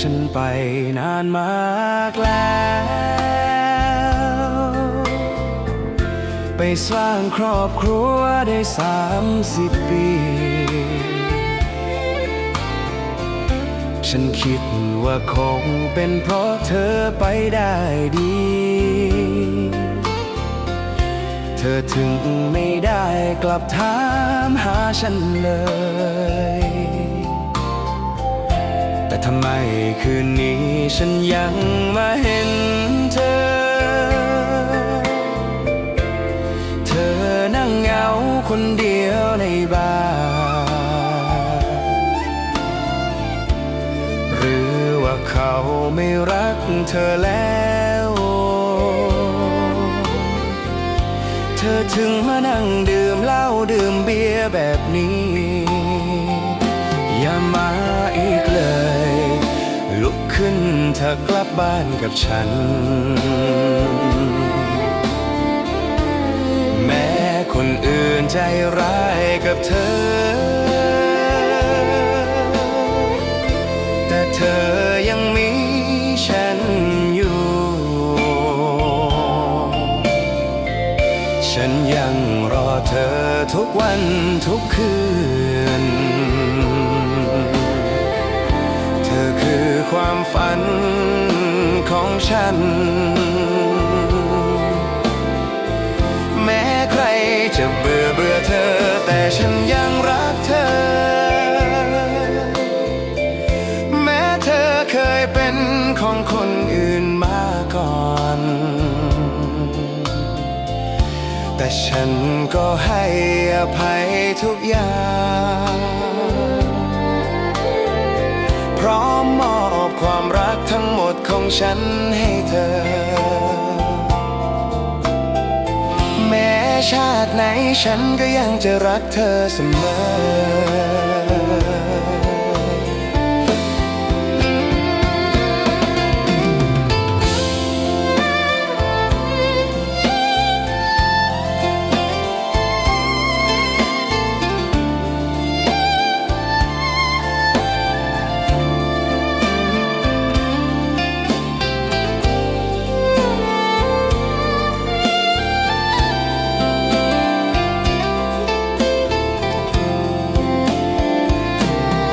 ฉันไปนานมากแล้ว ไปสร้างครอบครัวได้สามสิบปี ฉันคิดว่าคงเป็นเพราะเธอไปได้ดี เธอถึงไม่ได้กลับถามหาฉันเลย ทำไมคืนนี้ฉันยังมาเห็นเธอ เธอนั่งเหงาคนเดียวในบ้านหรือว่าเขาไม่รักเธอแล้ว เธอถึงมานั่งดื่มเหล้าดื่มเบียร์แบบนี้ เธอกลับบ้านกับฉัน แม้คนอื่นใจร้ายกับเธอ แต่เธอยังมีฉันอยู่ ฉันยังรอเธอทุกวันทุกคืน ความฝันของฉัน แม้ใครจะเบื่อเบื่อเธอ แต่ฉันยังรักเธอ แม้เธอเคยเป็นของคนอื่นมาก่อน แต่ฉันก็ให้อภัยทุกอย่าง ความรักทั้งหมดของฉันให้เธอ แม้ชาติไหนฉันก็ยังจะรักเธอเสมอ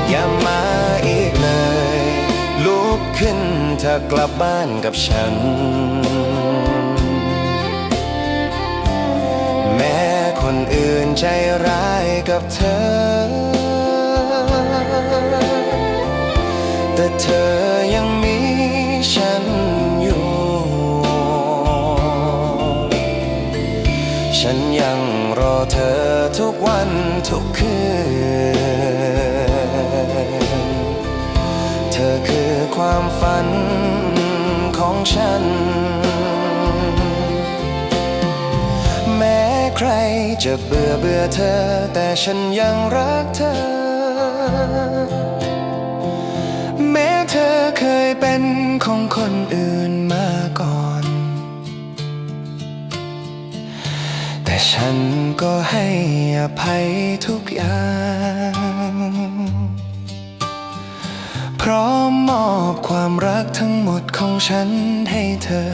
อย่ามาอีกเลย ลุกขึ้นเธอกลับบ้านกับฉัน แม้คนอื่นใจร้ายกับเธอ แต่เธอ ฉันยังรอเธอทุกวันทุกคืน เธอคือความฝันของฉัน แม้ใครจะเบื่อเบื่อเธอ แต่ฉันยังรักเธอ แม้เธอเคยเป็นของคนอื่นมาก ฉันก็ให้อภัยทุกอย่าง พร้อมมอบความรักทั้งหมดของฉันให้เธอ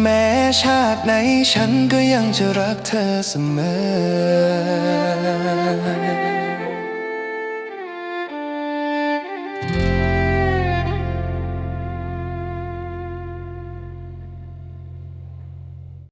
แม้ชาติไหนฉันก็ยังจะรักเธอเสมอ